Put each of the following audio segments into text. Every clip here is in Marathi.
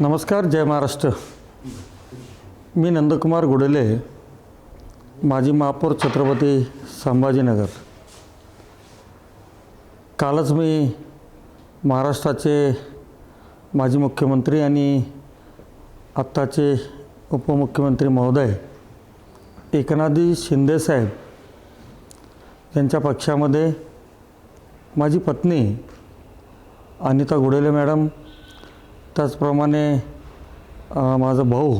नमस्कार जय महाराष्ट्र. मी नंदकुमार गुडेले माजी महापौर छत्रपती संभाजीनगर. कालच मी महाराष्ट्राचे माजी मुख्यमंत्री आणि आत्ताचे उपमुख्यमंत्री महोदय एकनाथजी शिंदेसाहेब यांच्या पक्षामध्ये माझी पत्नी अनिता गुडेले मॅडम त्याचप्रमाणे माझा भाऊ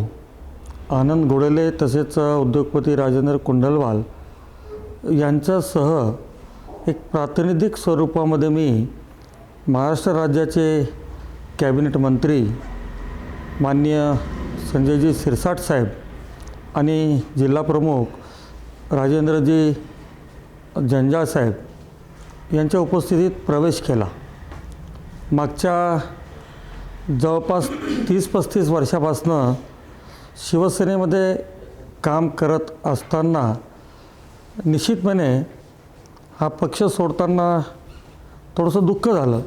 आनंद गोडेले तसेच उद्योगपती राजेंद्र कुंडलवाल यांच्यासह एक प्रातिनिधिक स्वरूपामध्ये मी महाराष्ट्र राज्याचे कॅबिनेट मंत्री माननीय संजयजी सिरसाट साहेब आणि जिल्हाप्रमुख राजेंद्रजी जंजाळ साहेब यांच्या उपस्थितीत प्रवेश केला. मागच्या जवळपास तीस पस्तीस वर्षापासनं शिवसेनेमध्ये काम करत असताना निश्चितपणे हा पक्ष सोडताना थोडंसं दुःख झालं.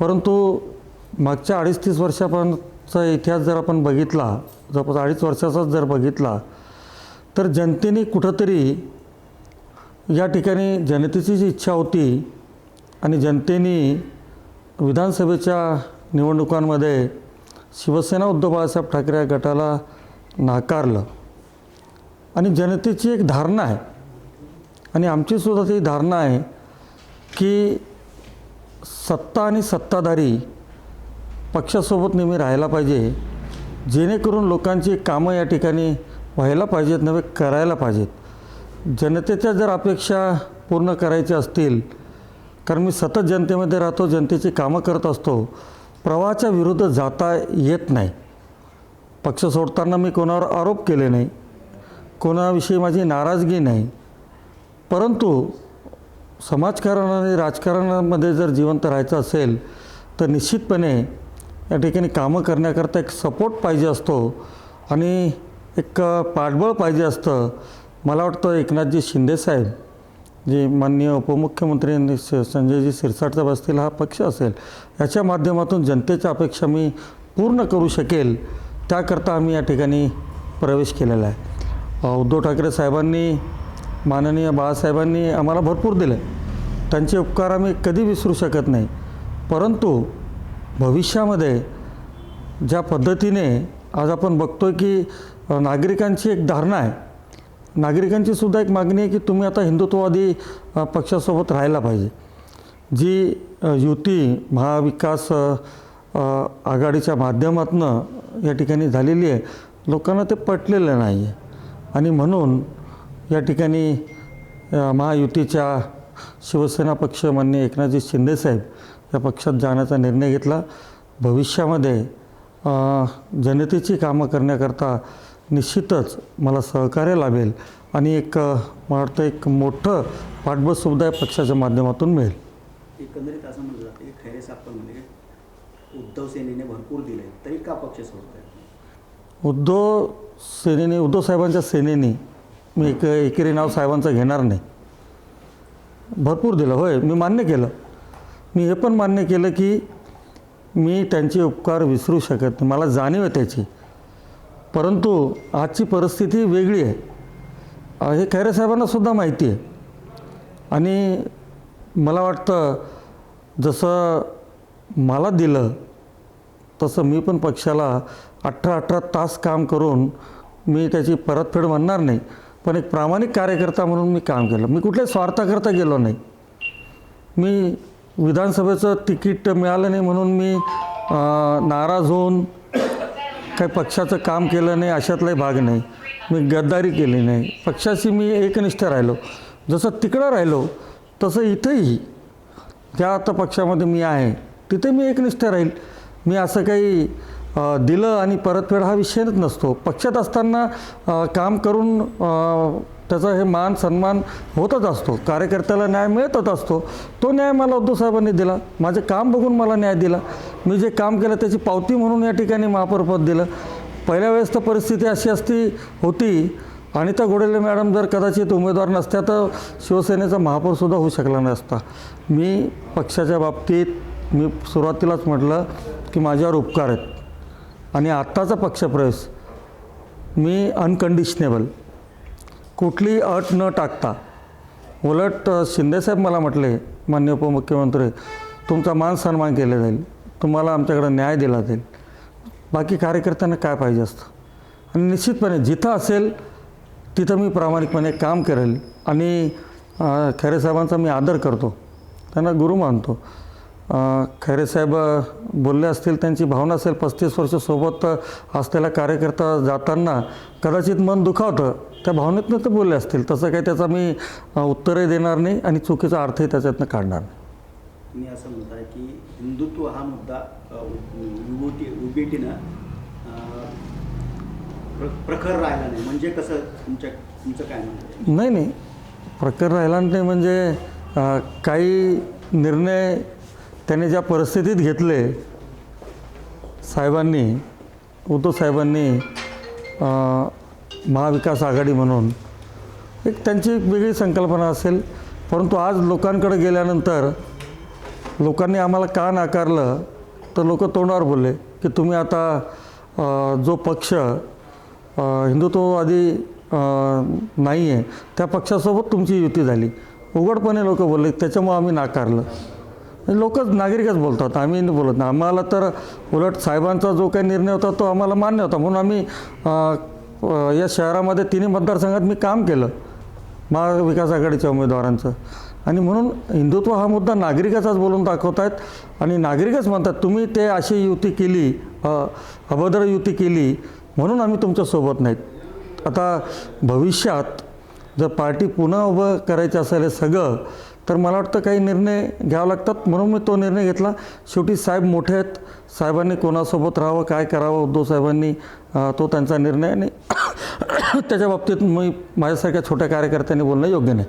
परंतु मागच्या अडीच तीस वर्षापर्यंतचा इतिहास जर आपण बघितला जवळपास अडीच वर्षाचाच जर बघितला तर जनतेने कुठंतरी या ठिकाणी जनतेची जी इच्छा होती आणि जनतेने विधानसभेच्या निवडणुकांमध्ये शिवसेना उद्धव बाळासाहेब ठाकरे या गटाला नाकारलं. आणि जनतेची एक धारणा आहे. आणि आमचीसुद्धा ती धारणा आहे की सत्ता आणि सत्ताधारी पक्षासोबत नेहमी राहायला पाहिजे जेणेकरून लोकांची कामं या ठिकाणी व्हायला पाहिजेत नव्हे करायला पाहिजेत. जनतेच्या जर अपेक्षा पूर्ण करायच्या असतील कारण मी सतत जनतेमध्ये राहतो जनतेची कामं करत असतो प्रवाहाच्या विरुद्ध जाता येत नाही. पक्ष सोडताना मी कोणावर आरोप केले नाही. कोणाविषयी माझी नाराजगी नाही. परंतु समाजकारण आणि राजकारणामध्ये जर जिवंत राहायचं असेल तर निश्चितपणे या ठिकाणी कामं करण्याकरता एक सपोर्ट पाहिजे असतो आणि एक पाठबळ पाहिजे असतं. मला वाटतं एकनाथजी शिंदेसाहेब जे माननीय उपमुख्यमंत्री संजयजी सिरसाटचा बसतील हा पक्ष असेल याच्या माध्यमातून जनतेच्या अपेक्षा मी पूर्ण करू शकेल त्याकरता आम्ही या ठिकाणी प्रवेश केलेला आहे. उद्धव ठाकरे साहेबांनी माननीय बाळासाहेबांनी आम्हाला भरपूर दिलं. त्यांचे उपकार आम्ही कधी विसरू शकत नाही. परंतु भविष्यामध्ये ज्या पद्धतीने आज आपण बघतोय की नागरिकांची एक धारणा आहे नागरिकांची सुद्धा एक मागणी आहे की तुम्ही आता हिंदुत्ववादी पक्षासोबत राहायला पाहिजे. जी युती महाविकास आघाडीच्या माध्यमातून या ठिकाणी झालेली आहे लोकांना ते पटलेलं नाही आहे आणि म्हणून या ठिकाणी महायुतीच्या शिवसेना पक्ष मान्य एकनाथजी शिंदेसाहेब या पक्षात जाण्याचा निर्णय घेतला. भविष्यामध्ये जनतेची कामं करण्याकरता निश्चितच मला सहकार्य लाभेल आणि एक मला वाटतं एक मोठं पाठबळ सुद्धा या पक्षाच्या माध्यमातून मिळेल. एकंदरीत असं म्हटलं जातं की खैरे साहेब म्हणजे उद्धव सेनेने भरपूर दिले तरी का पक्ष सोडताय? उद्धव सेनेने उद्धव साहेबांच्या सेनेने मी एक एकेरी नाव साहेबांचं घेणार नाही. भरपूर दिलं होय मी मान्य केलं. मी हे पण मान्य केलं की मी त्यांचे उपकार विसरू शकत नाही. मला जाणीव आहे त्याची. परंतु आजची परिस्थिती वेगळी आहे. हे खैरे साहेबांनासुद्धा माहिती आहे. आणि मला वाटतं जसं मला दिलं तसं मी पण पक्षाला अठरा अठरा तास काम करून मी त्याची परतफेड म्हणणार नाही. पण एक प्रामाणिक कार्यकर्ता म्हणून मी काम केलं. मी कुठल्याही स्वार्थाकरता गेलो नाही. मी विधानसभेचं तिकीट मिळालं नाही म्हणून मी नाराज होऊन काही पक्षाचं काम केलं नाही अशातलाही भाग नाही. मी गद्दारी केली नाही. पक्षाशी मी एकनिष्ठ राहिलो. जसं तिकडं राहिलो तसं इथंही. ज्या आता पक्षामध्ये मी आहे तिथे मी एकनिष्ठ राहील. मी असं काही दिलं आणि परतफेड हा विषयच नसतो. पक्षात असताना काम करून त्याचा हे मान सन्मान होतच असतो. कार्यकर्त्याला न्याय मिळतच असतो. तो न्याय मला उद्धव साहेबांनी दिला. माझं काम बघून मला न्याय दिला. मी जे काम केलं त्याची पावती म्हणून या ठिकाणी महापौरपद दिलं. पहिल्या वेळेस तर परिस्थिती अशी असती होती अनिता गोडेले मॅडम जर कदाचित उमेदवार नसत्या तर शिवसेनेचा महापौरसुद्धा होऊ शकला नसता. मी पक्षाच्या बाबतीत मी सुरुवातीलाच म्हटलं की माझ्यावर उपकार आहेत. आणि आत्ताचा पक्षप्रवेश मी अनकंडिशनेबल कुठली अट न टाकता. उलट शिंदेसाहेब मला म्हटले मान्य उपमुख्यमंत्री तुमचा मान सन्मान केला जाईल. तुम्हाला आमच्याकडे न्याय दिला जाईल. बाकी कार्यकर्त्यांना काय पाहिजे असतं? आणि निश्चितपणे जिथं असेल तिथं मी प्रामाणिकपणे काम करेल. आणि खैरेसाहेबांचा खैरे साहेबांचा मी आदर करतो. त्यांना गुरु मानतो. खैरेसाहेब खैरे साहेब बोलले असतील त्यांची भावना असेल पस्तीस वर्ष सोबत असलेला कार्यकर्ता जाताना कदाचित मन दुखावतं. त्या भावनेतनं ते बोलले असतील. तसं काही त्याचा मी उत्तरही देणार नाही आणि चुकीचा अर्थही त्याच्यातनं काढणार नाही. मी असं म्हणत आहे की हिंदुत्व हा मुद्दा युबोटी युबीटीनं प्रखर राहिला नाही. म्हणजे कसं तुमच्या तुमचं काय म्हणणं आहे? नाही नाही. प्रकार राहिला नाही म्हणजे काही निर्णय त्याने ज्या परिस्थितीत घेतले साहेबांनी उद्धव साहेबांनी महाविकास आघाडी म्हणून एक त्यांची एक वेगळी संकल्पना असेल. परंतु आज लोकांकडे गेल्यानंतर लोकांनी आम्हाला का नाकारलं तर लोक तोंडावर बोलले की तुम्ही आता जो पक्ष हिंदुत्ववादी नाही आहे त्या पक्षासोबत तुमची युती झाली. उघडपणे लोक बोलले त्याच्यामुळं आम्ही नाकारलं. लोकच नागरिकच बोलतात आम्ही बोलत. नाही आम्हाला तर उलट साहेबांचा जो काही निर्णय होता तो आम्हाला मान्य होता. म्हणून आम्ही या शहरामध्ये तिन्ही मतदारसंघात मी काम केलं. महाविकास आघाडीच्या उमेदवारांचं. आणि म्हणून हिंदुत्व हा मुद्दा नागरिकच बोलून दाखवत आहेत आणि नागरिकच म्हणतात तुम्ही ते अशी युती केली अभद्र युती केली म्हणून आम्ही तुमच्यासोबत नाहीत. आता भविष्यात जर पार्टी पुन्हा उभं करायचं असेल हे सगळं तर मला वाटतं काही निर्णय घ्यावे लागतात. म्हणून मी तो निर्णय घेतला. शेवटी साहेब मोठे आहेत. साहेबांनी कोणासोबत राहावं काय करावं उद्धव साहेबांनी तो त्यांचा निर्णय आणि त्याच्या बाबतीत मी माझ्यासारख्या छोट्या कार्यकर्त्यांनी बोलणं योग्य नाही.